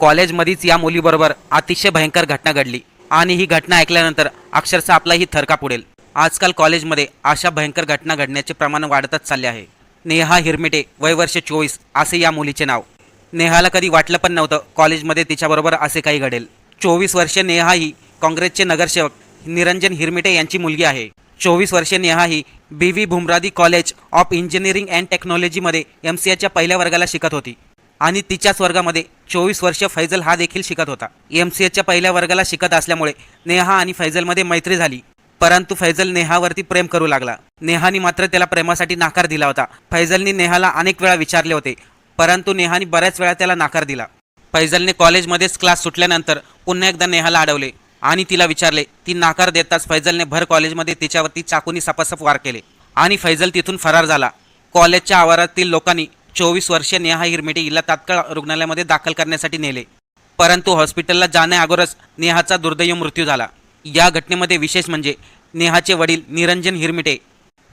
कॉलेजमध्येच या मुलीबरोबर अतिशय भयंकर घटना घडली. आणि ही घटना ऐकल्यानंतर अक्षरशः आपलाही थरका पुडेल आजकाल कॉलेजमध्ये अशा भयंकर घटना घडण्याचे प्रमाण वाढतच चालले आहे. नेहा हिरमिटे वय वर्ष चोवीस असे या मुलीचे नाव. नेहाला कधी वाटलं पण नव्हतं कॉलेजमध्ये तिच्याबरोबर असे काही घडेल. चोवीस वर्षे नेहा ही काँग्रेसचे नगरसेवक निरंजन हिरमिटे यांची मुलगी आहे. चोवीस वर्षे नेहा ही B V Bhoomaraddi college of engineering and टेक्नॉलॉजीमध्ये एम सी एच्या पहिल्या वर्गाला शिकत होती. आणि तिच्याच वर्गामध्ये चोवीस वर्ष फैजल हा देखील शिकत होता. एम सी एच्या पहिल्या वर्गाला शिकत असल्यामुळे नेहा आणि फैजलमध्ये मैत्री झाली. परंतु फैजल नेहावरती प्रेम करू लागला. नेहानी मात्र त्याला प्रेमासाठी नाकार दिला होता. फैजलनी नेहाला अनेक वेळा विचारले होते परंतु नेहानी बऱ्याच वेळा त्याला नाकार दिला. फैजलने कॉलेजमध्येच क्लास सुटल्यानंतर पुन्हा एकदा नेहाला अडवले आणि तिला विचारले ती नाकार देताच फैजलने भर कॉलेजमध्ये तिच्यावरती चाकूनी सपासप वार केले. आणि फैजल तिथून फरार झाला. कॉलेजच्या आवारातील लोकांनी चोवीस वर्षीय नेहा हिरमेटे हिला तात्काळ रुग्णालयामध्ये दाखल करण्यासाठी नेले. परंतु हॉस्पिटलला जाण्याअगोदरच नेहाचा दुर्दैव मृत्यू झाला. या घटनेमध्ये विशेष म्हणजे नेहाचे वडील निरंजन हिरमिटे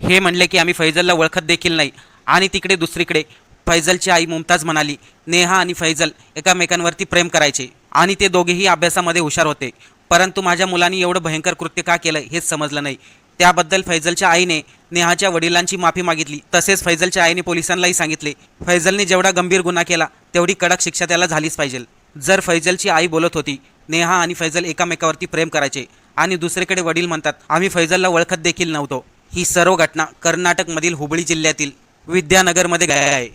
हे म्हणले की आम्ही फैजलला ओळखत देखील नाही. आणि तिकडे दुसरीकडे फैजलची आई मुमताज म्हणाली नेहा आणि फैजल एकामेकांवरती प्रेम करायचे. आणि ते दोघेही अभ्यासामध्ये हुशार होते. परंतु माझ्या मुलांनी एवढं भयंकर कृत्य का केलं हेच समजलं नाही. त्याबद्दल फैजलच्या आईने नेहाच्या वडिलांची माफी मागितली. तसेच फैजलच्या आईने पोलिसांनाही सांगितले फैजलने जेवढा गंभीर गुन्हा केला तेवढी कडक शिक्षा त्याला झालीच पाहिजे. जर फैजलची आई बोलत होती नेहा आणि फैजल एकामेकावरती प्रेम करायचे आणि दुसरीकडे वडील म्हणतात आम्ही फैजलला ओळखत देखील नव्हतो. ही सर्व घटना कर्नाटकमधील हुबळी जिल्ह्यातील विद्यानगरमध्ये घडली आहे.